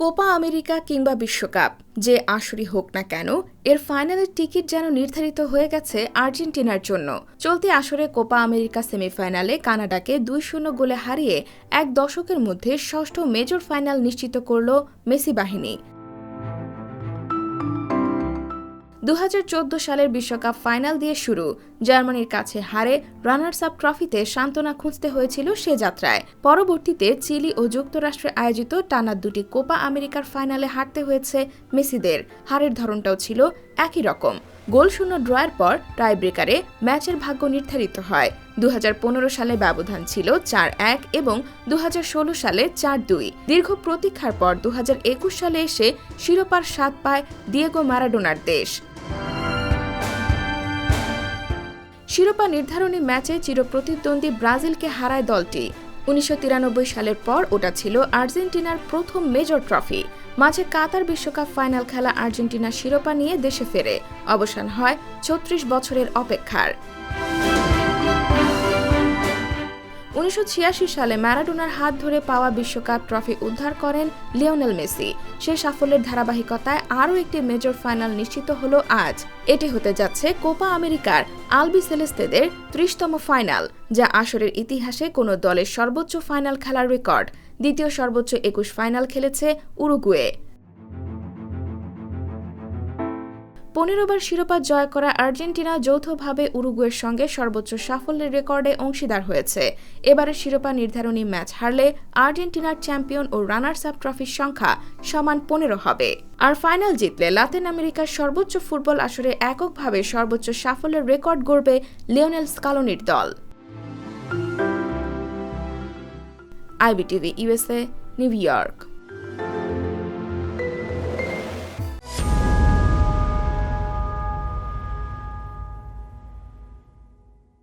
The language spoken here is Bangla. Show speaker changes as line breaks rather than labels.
কোপা আমেরিকা কিংবা বিশ্বকাপ, যে আসরই হোক না কেন, এর ফাইনালের টিকিট যেন নির্ধারিত হয়ে গেছে আর্জেন্টিনার জন্য। চলতি আসরে কোপা আমেরিকা সেমিফাইনালে কানাডাকে দুই শূন্য গোলে হারিয়ে এক দশকের মধ্যে ষষ্ঠ মেজর ফাইনাল নিশ্চিত করল মেসি বাহিনী। দু হাজার চোদ্দ সালের বিশ্বকাপ ফাইনাল দিয়ে শুরু। জার্মানির কাছে হারে রানার্স আপ ট্রফিতে সান্ত্বনা খুঁজতে হয়েছিল সে যাত্রায়। পরবর্তীতে চিলি ও যুক্তরাষ্ট্রে আয়োজিত টানা দুটি কোপা আমেরিকার ফাইনালে হারতে হয়েছে মেসিদের। হারের ধরনটাও ছিল একই রকম। গোলশূন্য ড্রয়ের পর টাই ব্রেকারে ম্যাচের ভাগ্য নির্ধারিত হয়। দু হাজার পনেরো সালে ব্যবধান ছিল চার এক এবং দু হাজার ষোলো সালে চার দুই। দীর্ঘ প্রতীক্ষার পর দু হাজার একুশ সালে এসে শিরোপার স্বাদ পায় দিয়েগো ম্যারাডোনার দেশ। শিরোপা নির্ধারণী ম্যাচে চিরপ্রতিদ্বন্দ্বী ব্রাজিলকে হারায় দলটি। উনিশশো তিরানব্বই সালের পর ওটা ছিল আর্জেন্টিনার প্রথম মেজর ট্রফি। মাঝে কাতার বিশ্বকাপ ফাইনাল খেলা আর্জেন্টিনা শিরোপা নিয়ে দেশে ফেরে। অবসান হয় ছত্রিশ বছরের অপেক্ষার। উনিশশো ছিয়াশি সালে ম্যারাডোনার হাত ধরে পাওয়া বিশ্বকাপ ট্রফি উদ্ধার করেন লিওনেল মেসি। সেই সাফল্যের ধারাবাহিকতায় আরও একটি মেজর ফাইনাল নিশ্চিত হলো আজ। এটি হতে যাচ্ছে কোপা আমেরিকার আলবি সেলেস্তেদের ত্রিশতম ফাইনাল, যা আসরের ইতিহাসে কোনো দলের সর্বোচ্চ ফাইনাল খেলার রেকর্ড। দ্বিতীয় সর্বোচ্চ একুশ ফাইনাল খেলেছে উরুগুয়ে। পনেরো বার শিরোপা জয় করা আর্জেন্টিনা যৌথভাবে উরুগুয়ের সঙ্গে সর্বোচ্চ সাফল্যের রেকর্ডে অংশীদার হয়েছে। এবারের শিরোপা নির্ধারণী ম্যাচ হারলে আর্জেন্টিনার চ্যাম্পিয়ন ও রানার্স আপ ট্রফির সংখ্যা সমান পনেরো হবে। আর ফাইনাল জিতলে লাতিন আমেরিকার সর্বোচ্চ ফুটবল আসরে এককভাবে সর্বোচ্চ সাফল্যের রেকর্ড গড়বে লিওনেল স্কালোনির দল। IBTV, USA, New York.